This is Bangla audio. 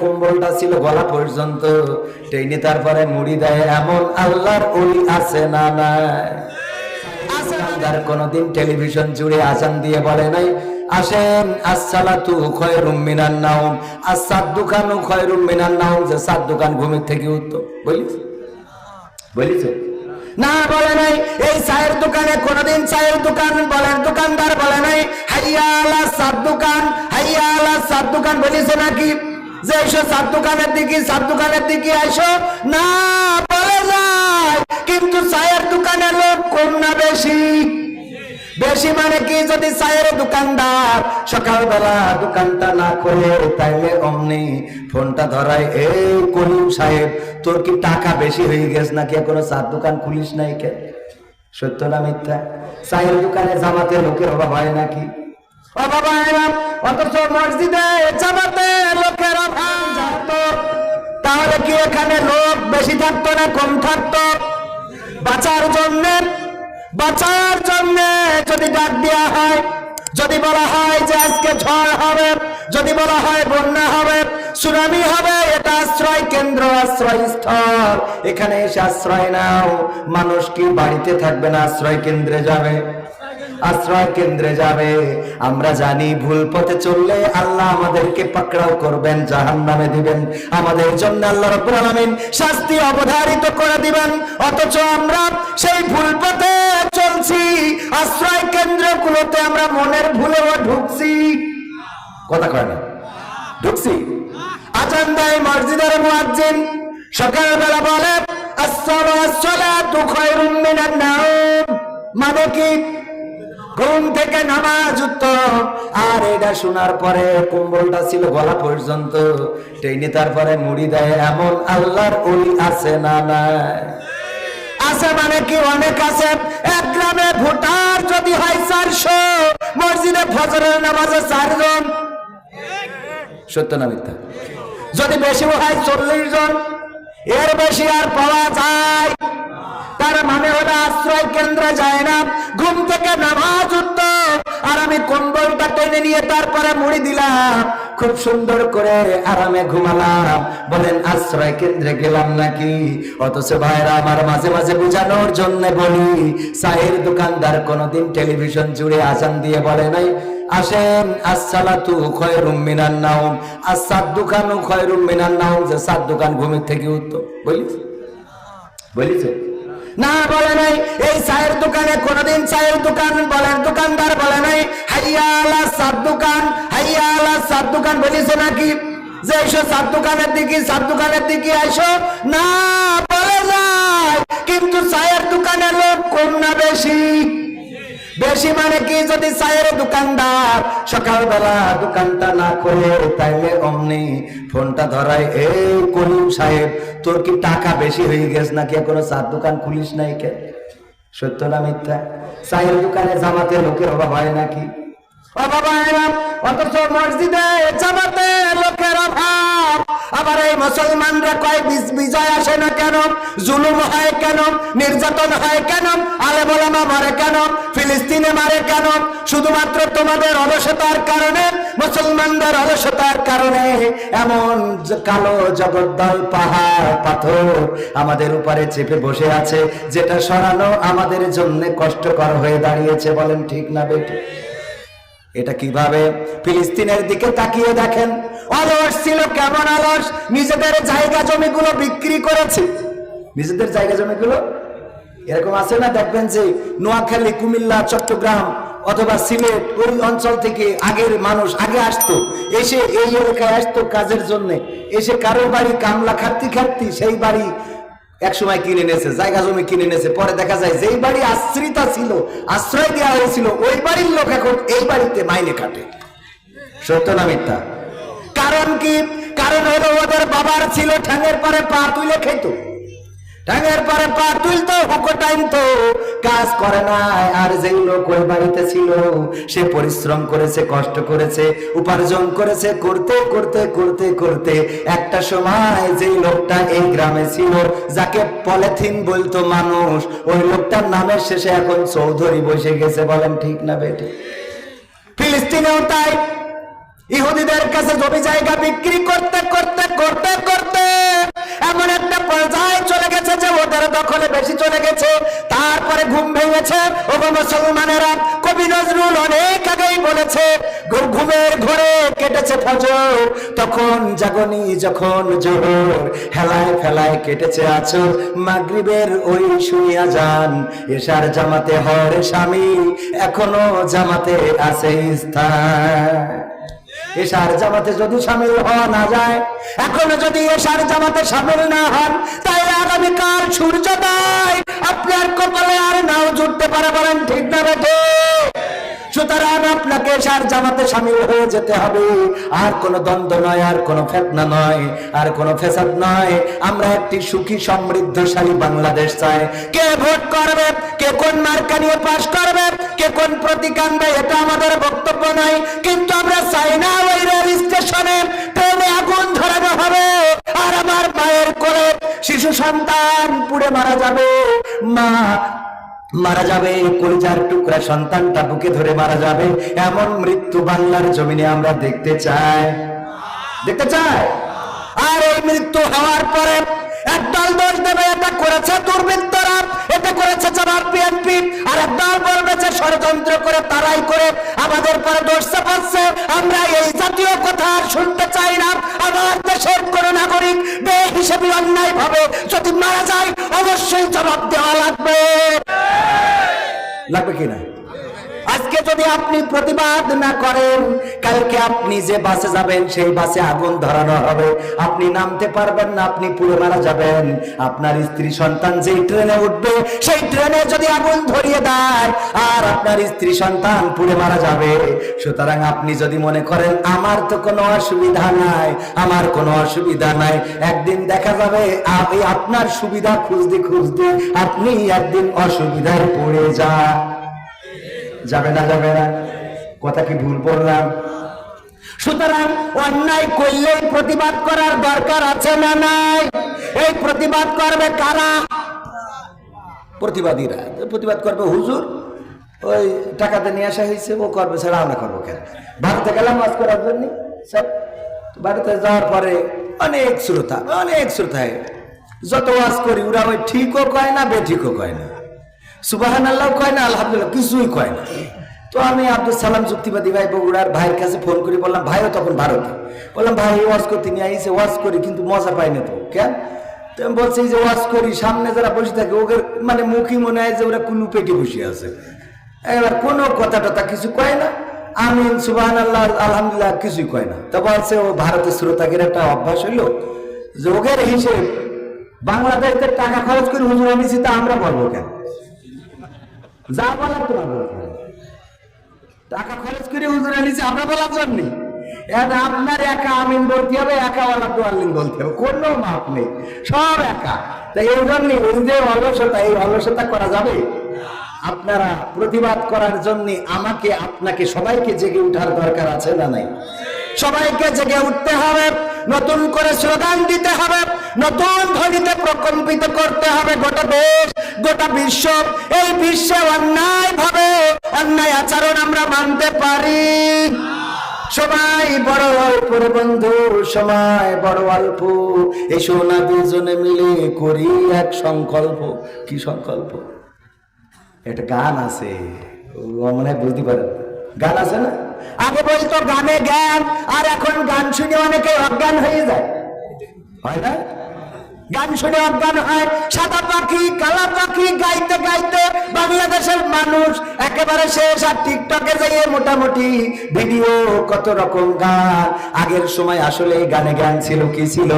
কম্বলটা ছিল গলা পর্যন্ত। টেনে তারপরে মুড়ি দেয় এমন আল্লাহর ওলি আছে না নাই? কোনদিন টেলিভিশন জুড়ে আজান দিয়ে বলে নাই আসেন আসসালাতু খয়রুম মিনান নাওম। আসাদ দোকানও খয়রুম মিনান নাওম। যে সাত দোকান ঘুমের থেকে উত্তম বলিস? বলিস? না বলে নাই এই চায়ের দোকানে কোনদিন চায়ের দোকান বলেন দোকানদার বলে নাই। হাইয়া আলা সাত দোকান হাইয়া আলা সাত দোকান বলিস নাকি? যে এসো সাত দোকানের দিকে, সাত দোকানের দিকে আসো, না বলে নাই কিন্তু চায়ের দোকানে লোক কম না বেশি। বেশি মানে কি? যদি চায়ের দোকানদার সকালবেলা দোকানটা না খুলে, তাইলে অমনি ফোনটা ধরায়, এই করিম সাহেব, তোর কি টাকা বেশি হয়ে গেছে নাকি? এখনও চার দোকান খুলিস নাই কে সত্য না মিথ্যা? চায়ের দোকানে জামাতে লোকের অভাব হয় নাকি? তাহলে কি এখানে লোক বেশি থাকতো না কম থাকতো? বাঁচার জন্য বাঁচার জন্য যদি ডাক দেওয়া হয়, যদি বলা হয় যে আজকে ঝড় হবে, যদি বলা হয় বন্যা হবে, সুনামি হবে, এটা আশ্রয় কেন্দ্র, আশ্রয় স্থল। এখানে এসে আশ্রয় নাও। মানুষ কি বাড়িতে থাকবে না আশ্রয় কেন্দ্রে যাবে? আশ্রয় কেন্দ্রে যাবে। আমরা জানি ভুল পথে চললে আল্লাহ আমাদেরকে পাকড়াও করবেন জাহান নামে দিবেন। আমাদের জন্য আল্লাহ রব্বুল আলামিন শাস্তি অবধারিত করে দিবেন। অথচ আমরা সেই ভুল পথে চলছি। আশ্রয় কেন্দ্রগুলোতে আমরা মনের ভুলেও ঢুকছি। কথা কয় না। ঢুকছি। আজান দেয় মসজিদের মুয়াজ্জিন। সকালবেলা বলে, আসসালাতু খায়রুম মিনান নাওম। মানে কি? ঘুম থেকে নামাজ উত্তম। আর এটা শোনার পরে কুম্বলটা ছিল গলা পর্যন্ত। টেনে তারপরে মুড়ি দেয়, এমন আল্লাহর ওলি আছে না নাই? আছে মানে কি অনেক আছে। এক গ্রামে ভোটার যদি হয় চারশো, মসজিদে ফজরের নামাজে চারজন। সত্য না মিথ্যা? যদি বেশি হয় চল্লিশ জন। এর বেশি আর পাওয়া যায়। তার মানে হলো আশ্রয় কেন্দ্রে যায় না। থেকে নামাজ উঠতো আর আমি কম্বলটা টেনে নিয়ে তারপরে মুড়ি দিলাম। খুব সুন্দর করে আরামে ঘুমালাম। বলেন, আশ্রয় কেন্দ্রে গেলাম নাকি? অথচ ভাইরা আমার মাঝে মাঝে বোঝানোর জন্য বলি চায়ের দোকানদার কোনদিন টেলিভিশন জুড়ে আজান দিয়ে বলে নাই, আসেন, আসসালাতু খয়রুম মিনান নাওম। আসাদ দোকানও খয়রুম মিনান নাওম যে সাত দোকান ঘুমের থেকে উত্তম। বলিস বলিস না বলে নাই, এই চায়ের দোকানে কোনদিন চায়ের দোকান বলেন দোকানদার বলে নাই, হাইয়ালা সাত দোকান, হাইয়ালা সাত দোকান বলিছে নাকি? যে এসো সাত দোকানের দিকে সাত দোকানের দিকে আসো না বলে যায় কিন্তু চায়ের দোকানে লোক কম না বেশি। বেশি মানে কি যদি চায়ের দোকানদার সকালবেলা দোকানটা না খুলে, তাইলে অমনি ফোনটা ধরায়, এই করিম সাহেব, তোর কি টাকা বেশি হয়ে গেছে নাকি? এখনও চার দোকান খুলিস নাই কে সত্য না মিথ্যা? চায়ের দোকানে জামাতে লোকের অভাব হয় নাকি? অভাব হয় না, অথচ মসজিদে জামাতে মুসলমানরা কয় বিজয় আসে না কেন? জুলুম হয় কেন? নির্যাতন হয় কেন? আলে বলামা মারে কেন? ফিলিস্তিনে মারে কেন? শুধুমাত্র তোমাদের অলসতার কারণে, মুসলমানদের অলসতার কারণে এমন কালো জগদ্দল, পাহাড়, পাথর আমাদের উপরে চেপে বসে আছে, যেটা সরানো আমাদের জন্য কষ্টকর হয়ে দাঁড়িয়েছে, বলেন ঠিক না বেটি এটা কীভাবে? ফিলিস্তিনের দিকে তাকিয়ে দেখেন। অলস ছিল, কেমন অলস? নিজেদের জায়গা জমিগুলো বিক্রি করেছে। নিজেদের জায়গা জমিগুলো এরকম আছে না? দেখবেন যে নোয়াখালী, কুমিল্লা, চট্টগ্রাম অথবা সিলেট ওই অঞ্চল থেকে আগের মানুষ আগে আসতো, এসে এই এলাকায় আসতো কাজের জন্য। এসে কারও বাড়ি কামলা খাটতি খাটতি, সেই বাড়ি এক সময় কিনে নিয়েছে, জায়গা জমি কিনে নিয়েছে। পরে দেখা যায় যেই বাড়ি আশ্রিতা ছিল, আশ্রয় দেওয়া হয়েছিল, ওই বাড়ির লোক এখন এই বাড়িতে মাইনে কাটে সত্য না মিথ্যা? কারণ কি? কারণ হলো ওদের বাবার ছিল ঠ্যাঙের পরে পা তুলে খেত। ঠ্যাঙের পরে পা তুলতো, হুকো টাইম তো কাজ করে না আর যেই লোক ওই বাড়িতে ছিল, সে পরিশ্রম করেছে, কষ্ট করেছে, উপার্জন করেছে, করতে করতে করতে করতে। একটা সময় যেই লোকটা এই গ্রামে ছিল, যাকে পলিথিন বলতো মানুষ, ওই লোকটার নামের শেষে এখন চৌধুরী বসে গেছে। বলেন, ঠিক না বেটি? ফিলিস্তিনেও তাই। ইহুদিদের কাছে জমি জায়গা বিক্রি করতে করতে করতে করতে এমন একটা পর্যায়ে চলে গেছে যে ওদের দখলে বেশি চলে গেছে। তারপরে ঘুম ভেঙেছে ওগো মুসলমানেরা কবি নজরুল অনেক আগেই বলেছে ঘুমের ঘরে কেটেছে ফজর। তখন জাগনি যখন জোর হেলায় ফেলায় কেটেছে আছো মাগরিবের ওই শুনিয়া যান এসার জামাতে হরে স্বামী এখনও জামাতে আছে স্থান। এশার জামাতে যদি সামিল হওয়া না যায়, এখনও যদি এশার জামাতে সামিল না হন, তাই আগামীকাল সূর্যোদয়। আপনার কপালে আর নাও জুটতে পারে বলেন, ঠিক না বেঠে সুতরাং আপনাকে সার জামাতে সামিল হয়ে যেতে হবে। আর কোনো দ্বন্দ্ব নয়, আর কোনো ফেতনা নয়, আর কোনো ফেসাদ নয়। আমরা একটি সুখী, সমৃদ্ধশালী বাংলাদেশ চাই। কে ভোট করবে? কে কোন মার্কা নিয়ে পাশ করবে? কে কোন প্রতিকান্দে এটা আমাদের বক্তব্য নয়। কিন্তু আমরা চাই না ওই রেল স্টেশনে ট্রেনে আগুন ধরানো হবে। আর আমার মায়ের কোলে শিশু সন্তান পুড়ে মারা যাবে। মা মারা যাবে, কলিজার টুকরা সন্তানটা বুকে ধরে মারা যাবে। এমন মৃত্যু বাংলার জমিনে আমরা দেখতে চাই। দেখতে চাই? আর এই মৃত্যু হওয়ার পরে একদল দোষ দেবে, এটা করেছে দুর্বৃত্তরা, এটা করেছে জবাব বিএনপি। আর একদল বলবে যে ষড়যন্ত্র করে তারাই করে আমাদের পরে দোষ চাপাচ্ছে। আমরা এই জাতীয় কথা আর শুনতে চাই না। আমার দেশের কোন নাগরিক বে হিসেবে অন্যায় ভাবে যদি মারা যায়, অবশ্যই জবাব দেওয়া লাগবে। লাগবে কিনা আজকে যদি আপনি প্রতিবাদ না করেন, কালকে আপনি যে বাসে যাবেন, সেই বাসে আগুন ধরানো হবে। আপনি নামতে পারবেন না, আপনি পুরো মারা যাবেন। আপনার স্ত্রী সন্তান যেই ট্রেনে উঠবে, সেই ট্রেনে যদি আগুন ধরিয়ে দেয়, আর আপনার স্ত্রী সন্তান পুড়ে মারা যাবে। সুতরাং আপনি যদি মনে করেন, আমার তো কোনো অসুবিধা নাই, আমার কোনো অসুবিধা নাই। একদিন দেখা যাবে আপনার সুবিধা খুঁজতে খুঁজতে আপনি একদিন অসুবিধায় পড়ে যা যাবে না যাবে না। কথা কি ভুল বললাম? সুতরাং অন্যায় করলেই প্রতিবাদ করার দরকার আছে না নাই? এই প্রতিবাদ করবে কারা? প্রতিবাদীরা। প্রতিবাদ করবে হুজুর। ওই টাকাতে নিয়ে আসা হয়েছে, ও করবে সেটা আমরা করব কেন? ভারতে গেলাম মাছ করার জন্য স্যার ভারতে যাওয়ার পরে অনেক শ্রোতা, অনেক শ্রোতায়, যত ওয়াজ করি, ওরা ওই ঠিকও কয় না, বেঠিকও কয় না। সুবাহান আল্লাহ কয় না, আলহামদুলিল্লাহ, কিছুই কয় না। তো আমি আব্দুল সালাম যুক্তিবাদী ভাই বগুড়ার ভাইয়ের কাছে ফোন করে, বললাম, ভাইও তখন ভারতে। বললাম, ভাই ওয়াজ করতে নিয়ে আইসে ওয়াজ করি, কিন্তু মজা পাই না তো, কেন? তো আমি বলছি যে ওয়াজ করি, সামনে যারা বসে থাকে, ওদের মানে মুখই মনে হয় যে ওরা কুলু পেটে বসে আছে। এবার কোনো কথা টথা কিছু কয় না, আমিন সুবাহান আল্লাহ আলহামদুলিল্লাহ, কিছুই কয় না। তো বলছে, ও ভারতের শ্রোতাকের একটা অভ্যাস হইল যে ওদের হিসেব বাংলাদেশে টাকা খরচ করে হুজুর আনিছি তা আমরা বলব কেন? যা বলার তোমার বলতে টাকা খরচ করে হুজুর আনিছি আমরা বলার জন্য আপনার একা আমিন বলতে হবে একা ওয়ালা তোয়াল্লিন বলতে হবে কোনো মাপ নেই, সব একা। তাই এই জন্য যে অলসতা, এই অলসতা করা যাবে? আপনারা প্রতিবাদ করার জন্য আমাকে, আপনাকে সবাইকে জেগে উঠার দরকার আছে না নাই? সবাইকে জেগে উঠতে হবে। নতুন করে স্লোগান দিতে হবে, নতুন ধ্বনিতে প্রকম্পিত করতে হবে গোটা দেশ, গোটা বিশ্ব। এই বিশ্বে অন্যায় ভাবে, অন্যায় আচরণ আমরা মানতে পারি। সবাই বড় অল্প বন্ধু বড় অল্প। এসো না দুজনে মিলে করি এক সংকল্প। কি সংকল্প? একটা গান আছে মনে হয় বুঝতে পারেন। গান আছে না? আগে বলতো গানে জ্ঞান, আর এখন গান শুনে অনেকে অজ্ঞান হয়ে যায়। হয় না? গান শুনে অজ্ঞান হয়। সাদা পাখি, কালা পাখি গাইতে গাইতে বাংলাদেশের মানুষ একেবারে শেষ, আর টিকটকে যাইয়ে মোটামুটি ভিডিও কত রকম গান। আগের সময় আসলে গানে গান ছিল, কি ছিল?